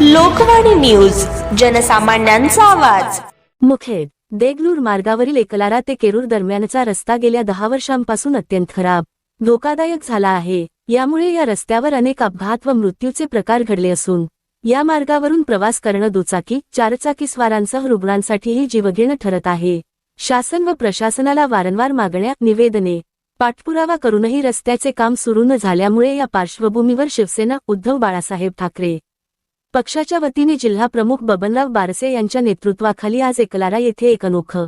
Lokvani news जनसामान्यांचा आवाज. मुखेड देगलूर मार्गावरील एकलारा ते केरूर दरम्यानचा रस्ता गेल्या दहा वर्षांपासून अत्यंत खराब धोकादायक झाला आहे. यामुळे या रस्त्यावर अनेक अपघात व मृत्यूचे प्रकार घडले असून या मार्गावरून प्रवास करणं दुचाकी चारचाकी स्वारांसह रुग्णांसाठीही जीवघेणं ठरत आहे. शासन व प्रशासनाला वारंवार मागण्या निवेदने पाठपुरावा करूनही रस्त्याचे काम सुरू न झाल्यामुळे या पार्श्वभूमीवर शिवसेना उद्धव बाळासाहेब ठाकरे पक्षाच्या वतीने जिल्हा प्रमुख बबनराव बारसे यांच्या नेतृत्वाखाली आज एकलारा येथे एक अनोखं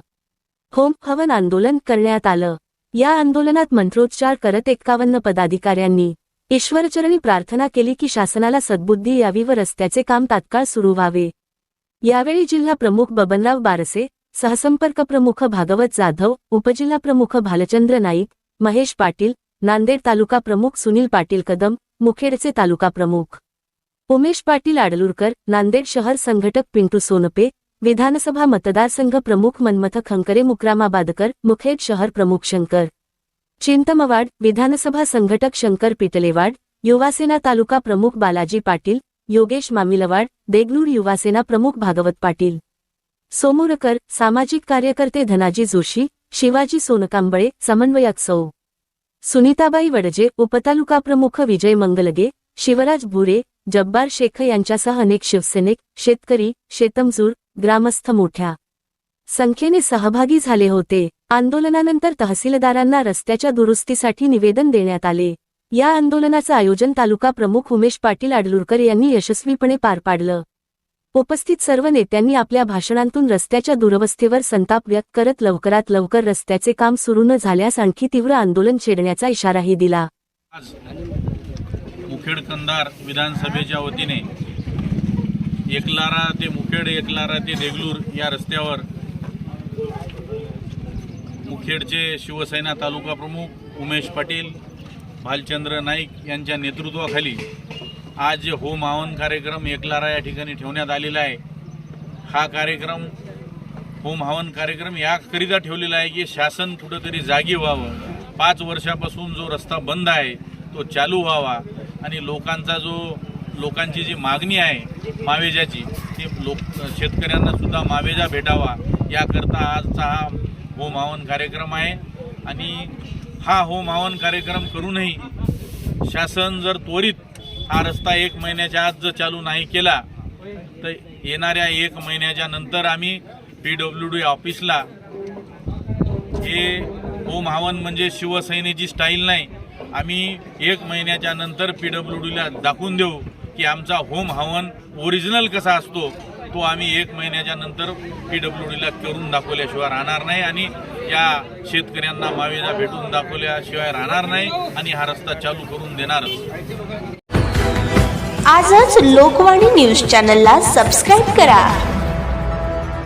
होम हवन आंदोलन करण्यात आलं. या आंदोलनात मंत्रोच्चार करत एक्कावन्न पदाधिकाऱ्यांनी ईश्वरचरणी प्रार्थना केली की शासनाला सद्बुद्धी यावी व रस्त्याचे काम तात्काळ सुरू व्हावे. यावेळी जिल्हा प्रमुख बबनराव बारसे सहसंपर्क प्रमुख भागवत जाधव उपजिल्हा प्रमुख भालचंद्र नाईक महेश पाटील नांदेड तालुका प्रमुख सुनील पाटील कदम मुखेडचे तालुका प्रमुख उमेश पाटील आडलूरकर नांदेड शहर संघटक पिंटू सोनपे विधानसभा मतदारसंघ प्रमुख मनमथ खंकरे मुक्रामाबादकर मुखेड शहर प्रमुख शंकर चिंतमवाड विधानसभा संघटक शंकर पिटलेवाड युवासेना तालुका प्रमुख बालाजी पाटील योगेश मामिलवाड देगलूर युवासेना प्रमुख भागवत पाटील सोमुरकर सामाजिक कार्यकर्ते धनाजी जोशी शिवाजी सोनकांबळे समन्वयक सौ सुनीताबाई वडजे उपतालुका प्रमुख विजय मंगलगे शिवराज भुरे जब्बार शेख यांच्यासह अनेक शिवसैनिक शेतकरी शेतमजूर ग्रामस्थ मोठ्या संख्येने सहभागी झाले होते. आंदोलनानंतर तहसीलदारांना रस्त्याच्या दुरुस्तीसाठी निवेदन देण्यात आले. या आंदोलनाचं आयोजन तालुका प्रमुख उमेश पाटील आडलूरकर यांनी यशस्वीपणे पार पाडलं. उपस्थित सर्व नेत्यांनी आपल्या भाषणांतून रस्त्याच्या दुरवस्थेवर संताप व्यक्त करत लवकरात लवकर रस्त्याचे काम सुरू न झाल्यास आणखी तीव्र आंदोलन छेडण्याचा इशाराही दिला. आज मुखेड कंधार विधानसभेच्या वतीने एकलारा ते मुखेड एकलारा ते देगलूर या रस्त्यावर मुखेडचे शिवसेना तालुका प्रमुख उमेश पाटील भालचंद्र नाईक यांच्या नेतृत्वाखाली आज जे होम हवन कार्यक्रम एकलारा या ठिकाणी ठेवण्यात आलेला आहे हा कार्यक्रम होम हवन कार्यक्रम याकरिता ठेवलेला आहे की शासन कुठंतरी जागी व्हावं. पाच वर्षापासून जो रस्ता बंद आहे तो चालू व्हावा. आणि लोकांचा जो लोकांची जी मागणी आहे मावेजाची ती लोक शेतकऱ्यांना सुद्धा मावेजा भेटावा याकरता आजचा हा होम हवन कार्यक्रम आहे. आणि हा होम हवन कार्यक्रम करूनही शासन जर त्वरित हा रस्ता एक महिन्याच्या आत जर चालू नाही केला तर येणाऱ्या एक महिन्याच्या नंतर आम्ही पी डब्ल्यू डी ऑफिसला हे होम हवन म्हणजे शिवसेनेची स्टाईल नाही आम्ही एक महिन्याच्या नंतर पी डब्ल्यू डीला दाखवून देऊ की आमचा होम हवन ओरिजिनल कसा असतो तो आम्ही एक महिन्याच्या नंतर पी डब्ल्यू डीला करून दाखवल्याशिवाय राहणार नाही आणि या शेतकऱ्यांना मावेजा भेटून दाखवल्याशिवाय राहणार नाही आणि हा रस्ता चालू करून देणारच आजच लोकवाणी न्यूज चॅनलला सबस्क्राईब करा.